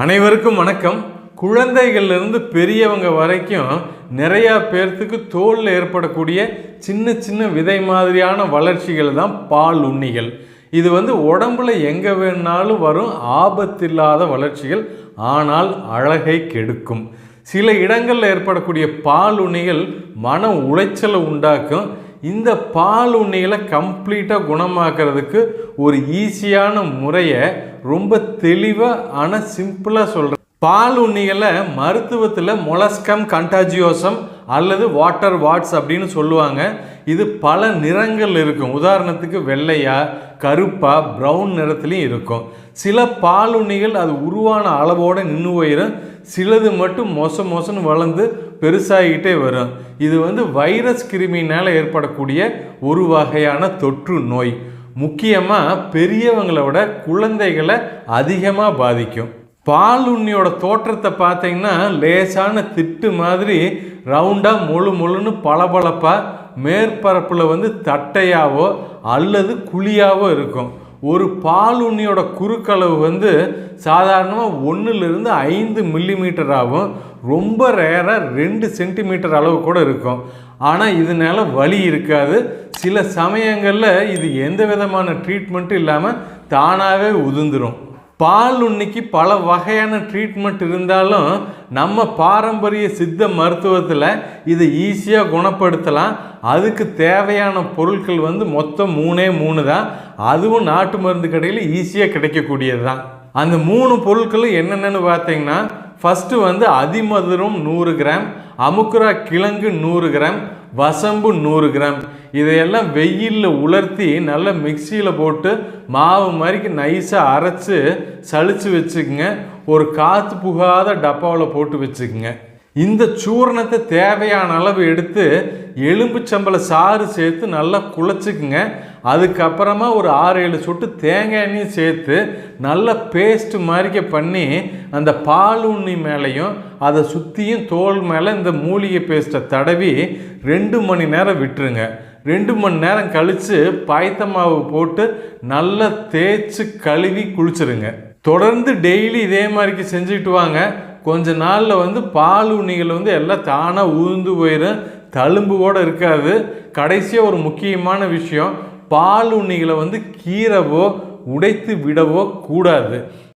அனைவருக்கும் வணக்கம். குழந்தைகள்லேருந்து பெரியவங்க வரைக்கும் நிறையா பேர்த்துக்கு தோலில் ஏற்படக்கூடிய சின்ன சின்ன விதை மாதிரியான வளர்ச்சிகள் தான் பால் உண்ணிகள். இது வந்து உடம்புல எங்கே வேணாலும் வரும் ஆபத்தில்லாத வளர்ச்சிகள் ஆனால் அழகை கெடுக்கும். சில இடங்களில் ஏற்படக்கூடிய பால் உண்ணிகள் மன உளைச்சலை உண்டாக்கும். இந்த பால் உண்ணிகளை கம்ப்ளீட்டாக குணமாக்குறதுக்கு ஒரு ஈஸியான முறையை ரொம்ப தெளிவாக ஆனால் சிம்பிளாக சொல்கிறேன் பால் உண்ணிகளை மருத்துவத்தில் மொலஸ்கம் கண்டாஜியோசம் அல்லது வாட்டர் வாட்ஸ் அப்படின்னு சொல்லுவாங்க. இது பல நிறங்கள் இருக்கும். உதாரணத்துக்கு வெள்ளையா கருப்பாக ப்ரௌன் நிறத்துலையும் இருக்கும். சில பால் உண்ணிகள் அது உருவான அளவோடு நின்று போயிடும் சிலது மட்டும் மொச மொசன்னு வளர்ந்து பெருசாகிக்கிட்டே வரும். இது வந்து வைரஸ் கிருமினால் ஏற்படக்கூடிய ஒரு வகையான தொற்று நோய். முக்கியமாக பெரியவங்களை விட குழந்தைகளை அதிகமாக பாதிக்கும். பால் உண்ணியோட தோற்றத்தை பார்த்தீங்கன்னா லேசான திட்டு மாதிரி ரவுண்டாக முழு முழுன்னு பளபளப்பாக மேற்பரப்பில் வந்து தட்டையாவோ அல்லது குழியாவோ இருக்கும். ஒரு பால் உண்ணியோட குறுக்களவு வந்து சாதாரணமாக ஒன்றுலேருந்து ஐந்து மில்லிமீட்டர் ஆகும் ரொம்ப ரேராக ரெண்டு சென்டிமீட்டர் அளவு கூட இருக்கும். ஆனால் இதனால் வலி இருக்காது. சில சமயங்களில் இது எந்த விதமான ட்ரீட்மெண்ட்டும் இல்லாமல் தானாகவே உதிர்ந்துடும் பால் உண்ணிக்கு பல வகையான ட்ரீட்மெண்ட் இருந்தாலும் நம்ம பாரம்பரிய சித்த மருத்துவத்தில் இதை ஈஸியாக குணப்படுத்தலாம். அதுக்கு தேவையான பொருட்கள் வந்து மொத்தம் மூணே மூணு தான். அதுவும் நாட்டு மருந்து கடையில் ஈஸியாக கிடைக்கக்கூடியது தான். அந்த மூணு பொருட்களும் என்னென்னு பார்த்தீங்கன்னா ஃபஸ்ட்டு வந்து அதிமதுரம் நூறு கிராம் அமுக்குரா கிழங்கு நூறு கிராம் வசம்பு நூறு கிராம். இதையெல்லாம் வெயிலில் உலர்த்தி நல்லா மிக்சியில் போட்டு மாவு மாதிரிக்கு நைஸாக அரைச்சி சளிச்சு வச்சுக்கோங்க. ஒரு காற்று புகாத டப்பாவில் போட்டு வச்சுக்கோங்க. இந்த சூரணத்தை தேவையான அளவு எடுத்து எலும்பு சாறு சேர்த்து நல்லா குழச்சிக்குங்க. அதுக்கப்புறமா ஒரு ஆறு ஏழு சொட்டு தேங்காய் எண்ணெயும் சேர்த்து நல்ல பேஸ்ட் மாதிரிக்க பண்ணி அந்த பால் உண்ணி மேலேயும் அதை சுற்றியும் தோல் மேலே இந்த மூலிகை பேஸ்ட்டை தடவி ரெண்டு மணி நேரம் விட்டுருங்க. ரெண்டு மணி நேரம் கழித்து பாய்த்த மாவு போட்டு நல்லா தேய்ச்சி கழுவி குளிச்சிருங்க. தொடர்ந்து டெய்லி இதே மாதிரிக்கு செஞ்சுக்கிட்டு வாங்க. கொஞ்ச நாளில் வந்து பால் உண்ணிகள் வந்து எல்லாம் தானாக உழுந்து போயிடும் தழும்பு கூட இருக்காது. கடைசியாக ஒரு முக்கியமான விஷயம் பால் உண்ணிகளை வந்து கீறவோ உடைத்து விடவோ கூடாது.